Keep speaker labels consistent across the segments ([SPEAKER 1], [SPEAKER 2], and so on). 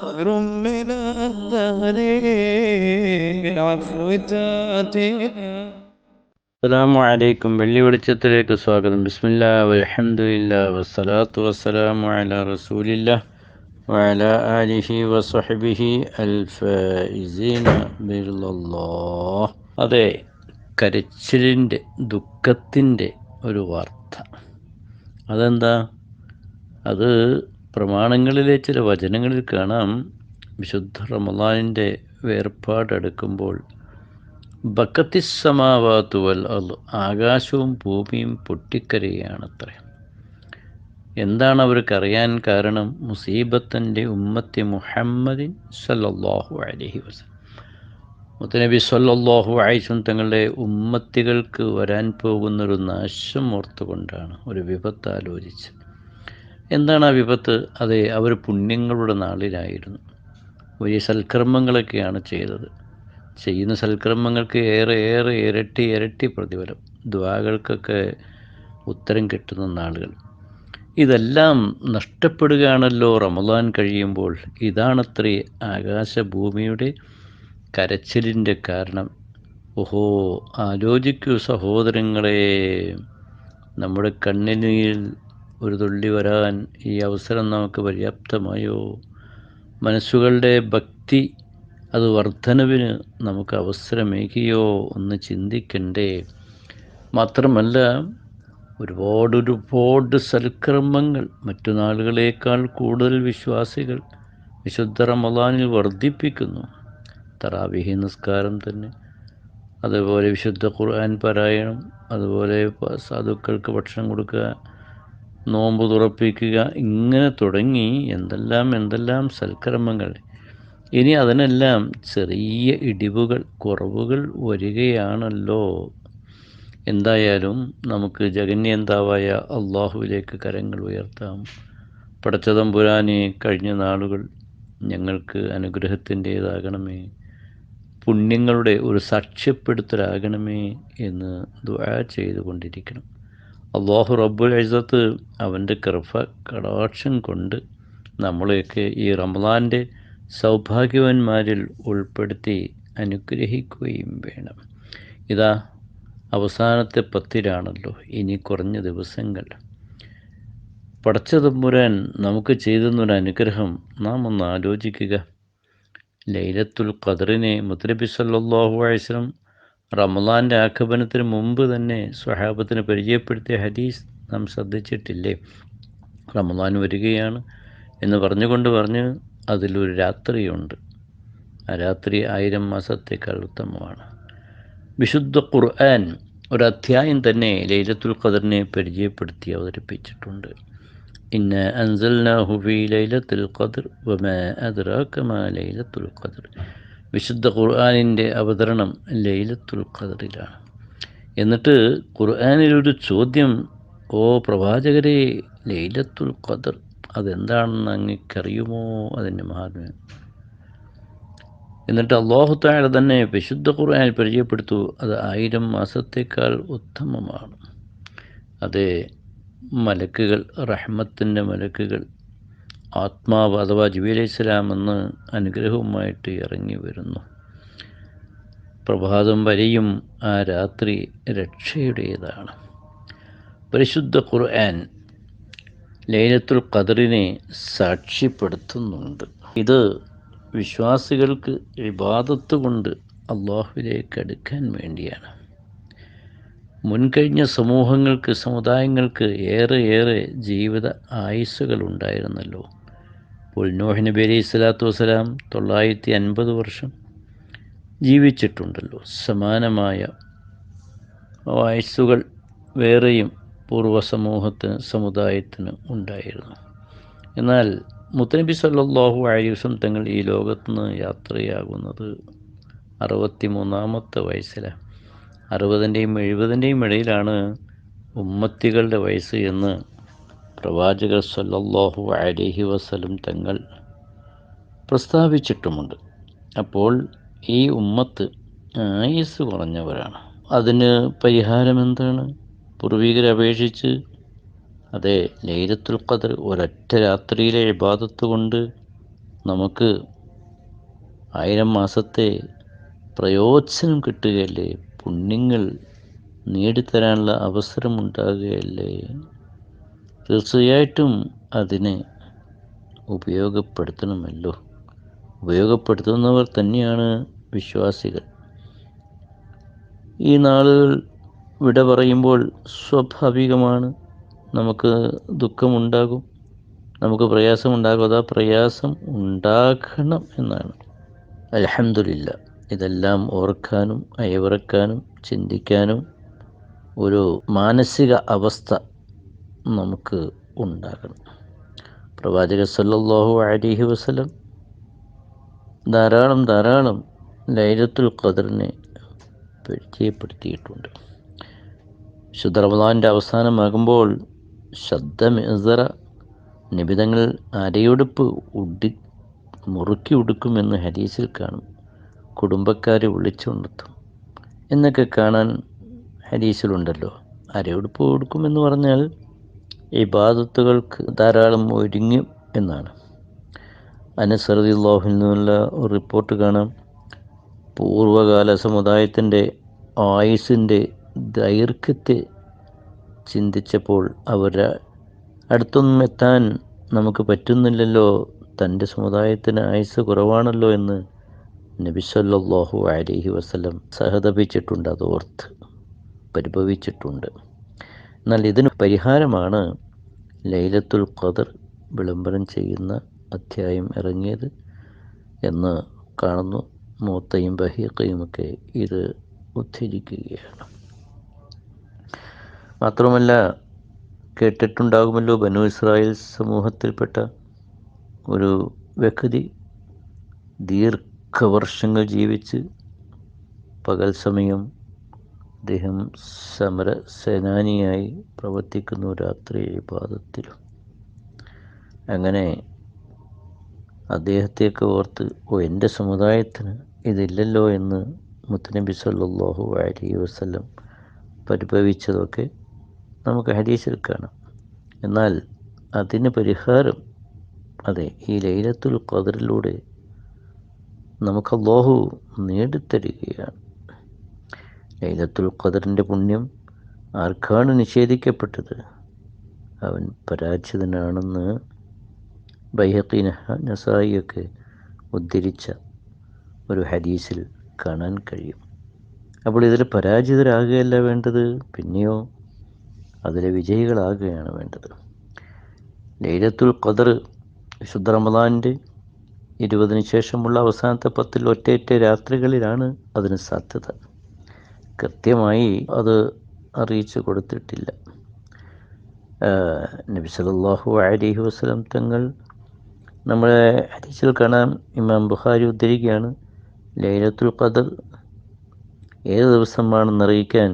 [SPEAKER 1] خير من الدهر العفو تاتيها
[SPEAKER 2] അസ്സലാമു അലൈക്കും വെള്ളി വെളിച്ചത്തിലേക്ക് സ്വാഗതം ബിസ്മില്ല വൽഹംദുലില്ല വസ്സലാത്തു വസ്സലാമു അല റസൂലില്ല വഅല ആലിഹി വസഹബിഹി അൽ ഫായിസീന ബിർലല്ലാഹ് അതെ കരച്ചിലിന്റെ ദുഃഖത്തിന്റെ ഒരു വാർത്ത. അതെന്താ? അത് പ്രമാണങ്ങളിലെ ചില വചനങ്ങളിൽ കാണാം. വിശുദ്ധ റമലാനിന്റെ വേർപാടെടുക്കുമ്പോൾ ബക്കത്തിസമാവാത്തുവൽ അൽ ആകാശവും ഭൂമിയും പൊട്ടിക്കരയാണത്രേ എന്താണ് അവർക്കറിയാൻ കാരണം? മുസീബത്തന്റെ ഉമ്മത്തി മുഹമ്മദിൻ സല്ലാഹു അലഹി വസല്ലം. മുത്തനബി സല്ലല്ലാഹു അലൈഹി തങ്ങളുടെ ഉമ്മത്തികൾക്ക് വരാൻ പോകുന്നൊരു നാശം ഓർത്തുകൊണ്ടാണ് ഒരു വിപത്ത് ആലോചിച്ച് എന്താണ് ആ വിപത്ത്? അതെ അവർ പുണ്യങ്ങളുടെ നാളിലായിരുന്നു. വലിയ സൽക്രമങ്ങളൊക്കെയാണ് ചെയ്തത്. ചെയ്യുന്ന സൽക്രമങ്ങൾക്ക് ഏറെ ഏറെ ഇരട്ടി ഇരട്ടി പ്രതിഫലം. ദ്വാകൾക്കൊക്കെ ഉത്തരം കിട്ടുന്ന നാളുകൾ. ഇതെല്ലാം നഷ്ടപ്പെടുകയാണല്ലോ റമദാൻ കഴിയുമ്പോൾ. ഇതാണത്രേ ആകാശഭൂമിയുടെ കരച്ചിലിന്റെ കാരണം. ഓഹോ ആലോചിക്കൂ സഹോദരങ്ങളെ. നമ്മുടെ കണ്ണിനിൽ ഒരു തുള്ളി വരാൻ ഈ അവസരം നമുക്ക് പര്യാപ്തമായോ? മനസ്സുകളുടെ ഭക്തി അത് വർധനവിന് നമുക്ക് അവസരമേകിയോ ഒന്ന് ചിന്തിക്കണ്ടേ? മാത്രമല്ല ഒരുപാട് ഒരുപാട് സൽക്കർമ്മങ്ങൾ മറ്റു നാളുകളേക്കാൾ കൂടുതൽ വിശ്വാസികൾ വിശുദ്ധ റമദാനിൽ വർദ്ധിപ്പിക്കുന്നു. തറാവിഹി നിസ്കാരം തന്നെ. അതുപോലെ വിശുദ്ധ ഖുർആൻ പാരായണം അതുപോലെ സാധുക്കൾക്ക് ഭക്ഷണം കൊടുക്കുക നോമ്പ് തുറപ്പിക്കുക ഇങ്ങനെ തുടങ്ങി എന്തെല്ലാം എന്തെല്ലാം സൽക്കർമ്മങ്ങൾ. ഇനി അതിനെല്ലാം ചെറിയ ഇടിവുകൾ കുറവുകൾ വരികയാണല്ലോ. എന്തായാലും നമുക്ക് ജഗന്യന്താവായ അള്ളാഹുവിലേക്ക് കരങ്ങൾ ഉയർത്താം. പടച്ചതമ്പുരാനെ കഴിഞ്ഞ നാളുകൾ ഞങ്ങൾക്ക് അനുഗ്രഹത്തിന്റേതാകണമേ. പുണ്യങ്ങളുടെ ഒരു സാക്ഷ്യപ്പെടുത്തലാകണമേ എന്ന് ദുആ ചെയ്തുകൊണ്ടിരിക്കണം. അള്ളാഹു റബ്ബുൽ ഇസത്ത് അവന്റെ കൃപ കടാക്ഷം കൊണ്ട് നമ്മളെയൊക്കെ ഈ റമദാന്റെ സൗഭാഗ്യവാന്മാരിൽ ഉൾപ്പെടുത്തി അനുഗ്രഹിക്കുകയും വേണം. ഇതാ അവസാനത്തെ പത്തിലാണല്ലോ ഇനി കുറഞ്ഞ ദിവസങ്ങൾ. പടച്ചതമ്പുരാൻ നമുക്ക് ചെയ്തെന്നൊരു അനുഗ്രഹം നാം ഒന്ന് ആലോചിക്കുക. ലൈലത്തുൽ ഖദറിനെ മുത്തലബി സല്ലാഹു വസ്ലം റമലാന്റെ ആഗമനത്തിന് മുമ്പ് തന്നെ സ്വഹാബത്തിന് പരിചയപ്പെടുത്തിയ ഹദീസ് നാം ശ്രദ്ധിച്ചിട്ടില്ലേ? റമലാൻ വരികയാണ് എന്ന് പറഞ്ഞുകൊണ്ട് പറഞ്ഞ് അതിലൊരു രാത്രിയുണ്ട്. ആ രാത്രി ആയിരം മാസത്തേക്കാൾ ഉത്തമമാണ്. വിശുദ്ധ ഖുർആൻ ഒരു അധ്യായം തന്നെ ലൈലത്തുൽ ഖദറിനെ പരിചയപ്പെടുത്തി അവതരിപ്പിച്ചിട്ടുണ്ട്. ഇന്ന അൻസൽനാഹു ഫീ ലൈലത്തുൽ ഖദർ വമാ അദ്രാക മാ ലൈലത്തുൽ ഖദർ. വിശുദ്ധ ഖുർആാനിന്റെ അവതരണം ലൈലത്തുൽ ഖദറിലാണ്. എന്നിട്ട് ഖുർആാനിലൊരു ചോദ്യം ഓ പ്രവാചകരെ ലൈലത്തുൽ ഖദർ അതെന്താണെന്ന് അങ്ങക്കറിയുമോ? അതിന്റെ മഹാത്മ്യം എന്നിട്ട് അള്ളാഹു താഴ തന്നെ വിശുദ്ധ ഖുർആൻ പരിചയപ്പെടുത്തു അത് ആയിരം മാസത്തേക്കാൾ ഉത്തമമാണ്. അതേ മലക്കുകൾ റഹ്മത്തിന്റെ മലക്കുകൾ ആത്മാവ് അഥവാ ജുബി അലൈഹി സ്വലാം എന്ന് അനുഗ്രഹവുമായിട്ട് ഇറങ്ങി വരുന്നു. പ്രഭാതം വരെയും ആ രാത്രി രക്ഷയുടേതാണ്. പരിശുദ്ധ ഖുർആൻ ലൈലത്തുൽ ഖദറിനെ സാക്ഷ്യപ്പെടുത്തുന്നുണ്ട്. ഇത് വിശ്വാസികൾക്ക് വിവാദത്ത് കൊണ്ട് അള്ളാഹുവിലേക്ക് അടുക്കാൻ വേണ്ടിയാണ്. മുൻകഴിഞ്ഞ സമൂഹങ്ങൾക്ക് സമുദായങ്ങൾക്ക് ഏറെ ഏറെ ജീവിത ആയുസ്സുകൾ ഉണ്ടായിരുന്നല്ലോ ഇപ്പോൾ നോഹ് നബി അലൈഹി സ്വലാത്തു വസ്സലാം തൊള്ളായിരത്തി അൻപത് വർഷം ജീവിച്ചിട്ടുണ്ടല്ലോ. സമാനമായ ആയുസ്സുകൾ വേറെയും പൂർവ സമൂഹത്തിന് സമുദായത്തിന് ഉണ്ടായിരുന്നു. എന്നാൽ മുത്തനബി സല്ലാഹു ആയുസം തങ്ങൾ ഈ ലോകത്തുനിന്ന് യാത്രയാകുന്നത് അറുപത്തി മൂന്നാമത്തെ വയസ്സിലാണ്. അറുപതിന്റെയും എഴുപതിന്റെയും ഇടയിലാണ് ഉമ്മത്തികളുടെ വയസ്സ് എന്ന് പ്രവാചകർ സല്ലല്ലാഹു അലഹി വസല്ലം തങ്ങൾ പ്രസ്താവിച്ചിട്ടുമുണ്ട്. അപ്പോൾ ഈ ഉമ്മത്ത് ആയുസ് കുറഞ്ഞവരാണ്. അതിന് പരിഹാരം എന്താണ് പൂർവികരെ അപേക്ഷിച്ച് അതെ ലൈലത്തുൽ ഖദർ ഒരൊറ്റ രാത്രിയിലെ ഇബാദത്ത് കൊണ്ട് നമുക്ക് ആയിരം മാസത്തെ പ്രയോജനം കിട്ടുകയല്ലേ? പുണ്യങ്ങൾ നേടിത്തരാനുള്ള അവസരമുണ്ടാകുകയല്ലേ? തീർച്ചയായിട്ടും അതിനെ ഉപയോഗപ്പെടുത്തണമല്ലോ. ഉപയോഗപ്പെടുത്തുന്നവർ തന്നെയാണ് വിശ്വാസികൾ. ഈ നാളുകൾ വിട പറയുമ്പോൾ സ്വാഭാവികമാണ്. നമുക്ക് ദുഃഖമുണ്ടാകും. നമുക്ക് പ്രയാസമുണ്ടാകും. അതാ പ്രയാസം ഉണ്ടാക്കണം എന്നാണ്. അലഹമില്ല ഇതെല്ലാം ഓർക്കാനും അയവിറക്കാനും ചിന്തിക്കാനും ഒരു മാനസിക അവസ്ഥ നമുക്ക് ഉണ്ടാകണം. പ്രവാചക സല്ലാഹു അലിഹി വസ്ലം ധാരാളം ധാരാളം ലൈലത്തുൽ ഖദറിനെ പരിചയപ്പെടുത്തിയിട്ടുണ്ട്. ശുദ്ധ റമദാന്റെ അവസാനമാകുമ്പോൾ ശബ്ദമെസറ നിബിതങ്ങൾ അരയുടുപ്പ് ഉടി മുറുക്കി ഉടുക്കുമെന്ന് ഹരീസിൽ കാണും. കുടുംബക്കാരെ വിളിച്ചുണർത്തും എന്നൊക്കെ കാണാൻ ഹരീസിലുണ്ടല്ലോ. അരയുടുപ്പ് കൊടുക്കുമെന്ന് പറഞ്ഞാൽ ഇബാദത്തുകൾക്ക് ധാരാളം ഒരുങ്ങും എന്നാണ്. അനുസൃതില്ലാഹിൽ നിന്നുള്ള ഒരു റിപ്പോർട്ട് കാണാം. പൂർവകാല സമുദായത്തിന്റെ ആയുസിന്റെ ദൈർഘ്യത്തെ ചിന്തിച്ചപ്പോൾ അവരുടെ അടുത്തൊന്നും എത്താൻ നമുക്ക് പറ്റുന്നില്ലല്ലോ. തന്റെ സമുദായത്തിന് ആയുസ് കുറവാണല്ലോ എന്ന് നബി അലഹി വസ്ലം സഹതപിച്ചിട്ടുണ്ട് അത് ഓർത്ത് പരിഭവിച്ചിട്ടുണ്ട്. എന്നാൽ ഇതിന് പരിഹാരമാണ് ലൈലത്തുൽ ഖദർ വിളംബരം ചെയ്യുന്ന അധ്യായം ഇറങ്ങിയത് എന്ന് കാണുന്നു. മൂത്തയും ബഹീഖയുമൊക്കെ ഇത് ഉദ്ധരിക്കുകയാണ്. മാത്രമല്ല കേട്ടിട്ടുണ്ടാകുമല്ലോ ബനു ഇസ്രായേൽ സമൂഹത്തിൽപ്പെട്ട ഒരു വ്യക്തി ദീർഘവർഷങ്ങൾ ജീവിച്ച് പകൽ സമയം അദ്ദേഹം സമര സേനാനിയായി പ്രവർത്തിക്കുന്നു രാത്രി പാദത്തിലും. അങ്ങനെ അദ്ദേഹത്തെയൊക്കെ ഓർത്ത് ഓ എന്റെ സമുദായത്തിന് ഇതില്ലല്ലോ എന്ന് മുത്തനബി സല്ലാഹു അലൈഹി വസ്ലം പരിഭവിച്ചതൊക്കെ നമുക്ക് ഹരീസിൽ കാണാം. എന്നാൽ അതിന് പരിഹാരം അതെ ഈ ലൈലത്തുൽ ഖദറിലൂടെ നമുക്ക് അള്ളാഹു നേടിത്തരികയാണ്. ലൈലത്തുൽ ഖദറിന്റെ പുണ്യം ആർക്കാണ് നിഷേധിക്കപ്പെട്ടത്? അവൻ പരാജിതനാണെന്ന് ബൈഹക്കി നസായിയൊക്കെ ഉദ്ധരിച്ച ഒരു ഹദീസിൽ കാണാൻ കഴിയും. അപ്പോൾ ഇതിൽ പരാജിതരാകുകയല്ല വേണ്ടത്? പിന്നെയോ അതിലെ വിജയികളാകുകയാണ് വേണ്ടത്. ലൈലത്തുൽ ഖദർ വിശുദ്ധ റമദാന്റെ ഇരുപതിന് ശേഷമുള്ള അവസാനത്തെ പത്തിൽ ഒറ്റയൊറ്റ രാത്രികളിലാണ് അതിന് സാധ്യത. കൃത്യമായി അത് അറിയിച്ചു കൊടുത്തിട്ടില്ല. നബി സല്ലല്ലാഹു അലൈഹി വസല്ലം തങ്ങൾ നമ്മളെ അരിച്ചിൽ കാണാം ഇമാം ബുഹാരി ഉദ്ധരിക്കുകയാണ് ലൈലത്തുൽ ഖദർ ഏത് ദിവസമാണെന്ന് അറിയിക്കാൻ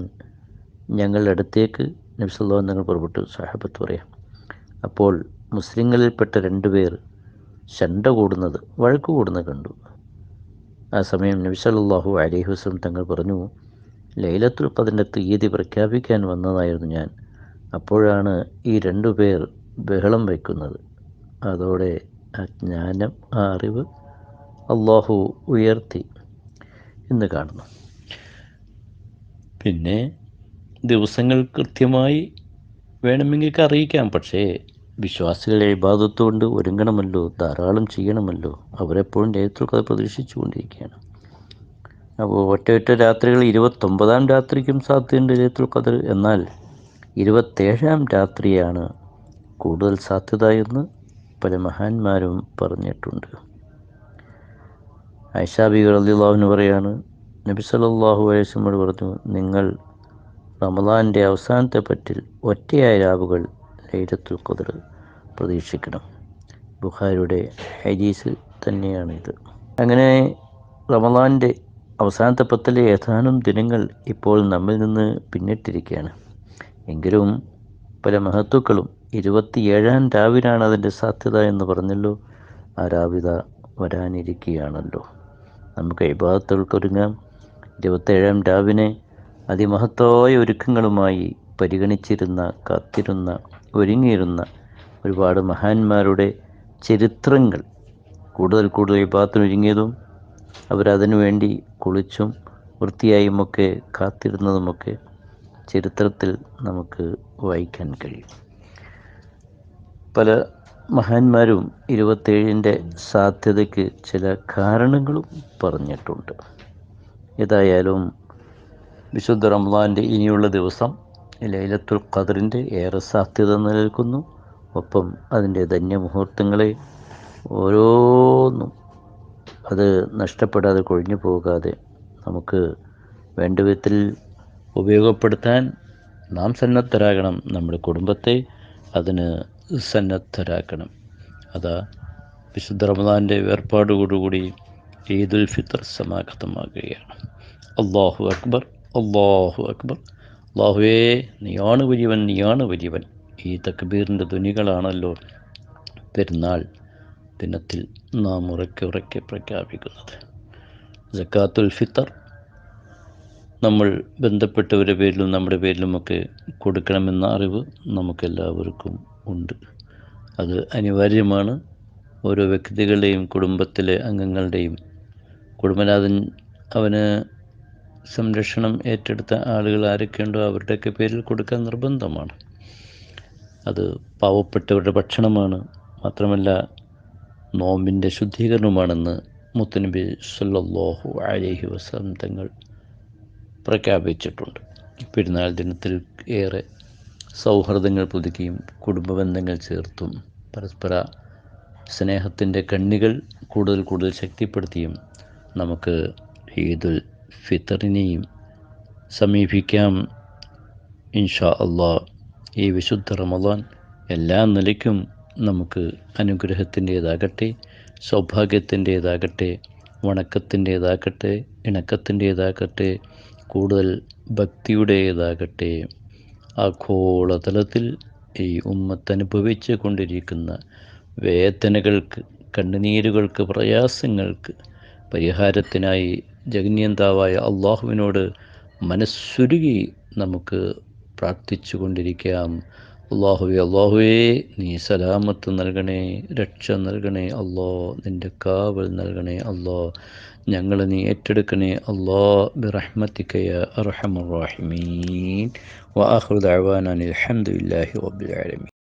[SPEAKER 2] ഞങ്ങളുടെ അടുത്തേക്ക് നബി സല്ലല്ലാഹു തങ്ങൾ പുറപ്പെട്ടു. സാഹബത്ത് പറയാം അപ്പോൾ മുസ്ലിങ്ങളിൽപ്പെട്ട രണ്ടുപേർ ശണ്ട കൂടുന്നത് വഴക്ക് കൂടുന്നത് കണ്ടു. ആ സമയം നബി സല്ലല്ലാഹു അലൈഹി വസല്ലം തങ്ങൾ പറഞ്ഞു ലൈലത്തുൽ ഖദറിന്റെ തീയതി പ്രഖ്യാപിക്കാൻ വന്നതായിരുന്നു ഞാൻ. അപ്പോഴാണ് ഈ രണ്ടു പേർ ബഹളം വയ്ക്കുന്നത്. അതോടെ ആ ജ്ഞാനം ആ അറിവ് അള്ളാഹു ഉയർത്തി എന്ന് കാണുന്നു. പിന്നെ ദിവസങ്ങൾ കൃത്യമായി വേണമെങ്കിൽ അറിയിക്കാം പക്ഷേ വിശ്വാസികളെ ഇബാദത്ത് കൊണ്ട് ഒരുങ്ങണമല്ലോ ധാരാളം ചെയ്യണമല്ലോ. അവരെപ്പോഴും ദൈവത്തിൽ കഥ പ്രതീക്ഷിച്ചുകൊണ്ടിരിക്കുകയാണ്. അപ്പോൾ ഒറ്റ ഒറ്റ രാത്രികൾ ഇരുപത്തൊമ്പതാം രാത്രിക്കും സാധ്യതയുണ്ട് ലൈലത്തുൽ ഖദർ. എന്നാൽ ഇരുപത്തേഴാം രാത്രിയാണ് കൂടുതൽ സാധ്യത എന്ന് പല മഹാന്മാരും പറഞ്ഞിട്ടുണ്ട്. ഐഷാബികൾ അള്ളാഹുവിന് പറയാണ് നബി അലൈഹി വസല്ലമയോട് പറഞ്ഞു നിങ്ങൾ റമദാന്റെ അവസാനത്തെ പറ്റിൽ ഒറ്റയായ രാവുകൾ ലൈലത്തുൽ ഖദർ പ്രതീക്ഷിക്കണം. ബുഖാരിയുടെ ഹദീസ് തന്നെയാണിത്. അങ്ങനെ റമദാന്റെ അവസാനത്തെ പത്തിലെ ഏതാനും ദിനങ്ങൾ ഇപ്പോൾ നമ്മിൽ നിന്ന് പിന്നിട്ടിരിക്കുകയാണ്. എങ്കിലും പല മഹത്തുക്കളും ഇരുപത്തിയേഴാം രാവിലാണ് അതിന്റെ സാധ്യത എന്ന് പറഞ്ഞല്ലോ. ആ രാവിത വരാനിരിക്കുകയാണല്ലോ. നമുക്ക് ഇബാദത്തുകൾക്ക് ഒരുങ്ങാം ഇരുപത്തേഴാം രാവിനെ അതിമഹത്തായ ഒരുക്കങ്ങളുമായി പരിഗണിച്ചിരുന്ന കാത്തിരുന്ന ഒരുങ്ങിയിരുന്ന ഒരുപാട് മഹാന്മാരുടെ ചരിത്രങ്ങൾ. കൂടുതൽ കൂടുതൽ വിഭാഗത്തിനൊരുങ്ങിയതും അവരതിനു വേണ്ടി കുളിച്ചും വൃത്തിയായുമൊക്കെ കാത്തിരുന്നതുമൊക്കെ ചരിത്രത്തിൽ നമുക്ക് വായിക്കാൻ കഴിയും. പല മഹാന്മാരും ഇരുപത്തേഴിന്റെ സാധ്യതയ്ക്ക് ചില കാരണങ്ങളും പറഞ്ഞിട്ടുണ്ട്. ഏതായാലും വിശുദ്ധ റംലാന്റെ ഇനിയുള്ള ദിവസം ലൈലത്തുൽ ഖദറിന്റെ ഏറെ സാധ്യത നിലനിൽക്കുന്നു. ഒപ്പം അതിന്റെ ധന്യമുഹൂർത്തങ്ങളെ ഓരോന്നും അത് നഷ്ടപ്പെടാതെ കൊഴിഞ്ഞു പോകാതെ നമുക്ക് വേണ്ട വിധത്തിൽ ഉപയോഗപ്പെടുത്താൻ നാം സന്നദ്ധരാകണം. നമ്മുടെ കുടുംബത്തെ അതിന് സന്നദ്ധരാക്കണം. അതാ വിശുദ്ധ റമദാന്റെ വേർപാടോടുകൂടി ഈദുൽ ഫിത്തർ സമാഗതമാകുകയാണ്. അള്ളാഹു അക്ബർ അള്ളാഹു അക്ബർ. അള്ളാഹുവേ നീയാണ് വലിയവൻ നീയാണ് വലിയവൻ. ഈ തക്ബീറിന്റെ ധ്വനികളാണല്ലോ പെരുന്നാൾ ദിനത്തിൽ നാം ഉറക്കെ ഉറക്കെ പ്രഖ്യാപിക്കുന്നത്. ജക്കാത്തുൽ ഫിത്തർ നമ്മൾ ബന്ധപ്പെട്ടവരുടെ പേരിലും നമ്മുടെ പേരിലുമൊക്കെ കൊടുക്കണമെന്ന അറിവ് നമുക്കെല്ലാവർക്കും ഉണ്ട്. അത് അനിവാര്യമാണ്. ഓരോ വ്യക്തികളുടെയും കുടുംബത്തിലെ അംഗങ്ങളുടെയും കുടുംബനാഥൻ അവന് സംരക്ഷണം ഏറ്റെടുത്ത ആളുകൾ ആരൊക്കെയുണ്ടോ അവരുടെയൊക്കെ പേരിൽ കൊടുക്കാൻ നിർബന്ധമാണ്. അത് പാവപ്പെട്ടവരുടെ ഭക്ഷണമാണ്. മാത്രമല്ല നോമ്പിന്റെ ശുദ്ധീകരണമാണെന്ന് മുത്തനബി സല്ലല്ലാഹു അലൈഹി വസല്ലം തങ്ങൾ പ്രഖ്യാപിച്ചിട്ടുണ്ട്. പെരുന്നാൾ ദിനത്തിൽ ഏറെ സൗഹൃദങ്ങൾ പുതുക്കിയും കുടുംബ ബന്ധങ്ങൾ ചേർത്തും പരസ്പര സ്നേഹത്തിന്റെ കണ്ണികൾ കൂടുതൽ കൂടുതൽ ശക്തിപ്പെടുത്തിയും നമുക്ക് ഈദുൽ ഫിത്തറിനെയും സമീപിക്കാം. ഇൻഷാ അള്ളാ ഈ വിശുദ്ധ റമദാൻ എല്ലാ നിലയ്ക്കും നമുക്ക് അനുഗ്രഹത്തിന്റേതാകട്ടെ സൗഭാഗ്യത്തിന്റേതാകട്ടെ വണക്കത്തിന്റേതാകട്ടെ ഇണക്കത്തിന്റേതാകട്ടെ കൂടുതൽ ഭക്തിയുടേതാകട്ടെ. ആഗോളതലത്തിൽ ഈ ഉമ്മത്ത് അനുഭവിച്ചു കൊണ്ടിരിക്കുന്ന വേദനകൾക്ക് കണ്ണുനീരുകൾക്ക് പ്രയാസങ്ങൾക്ക് പരിഹാരത്തിനായി ജഗന്യന്താവായ അള്ളാഹുവിനോട് മനസ്സുരുകി നമുക്ക് പ്രാർത്ഥിച്ചു കൊണ്ടിരിക്കാം അള്ളാഹുവെ അള്ളാഹുവേ നീ സലാമത്ത് നൽകണേ രക്ഷ നൽകണേ അല്ലോ നിന്റെ കാവൽ നൽകണേ അല്ലോ ഞങ്ങൾ നീ ഏറ്റെടുക്കണേ അള്ളാ ബിറഹ്മത്തിക്കയ അർഹമർ വാഹുദാൻ അലഹമുല്ലാഹി ദഅവാന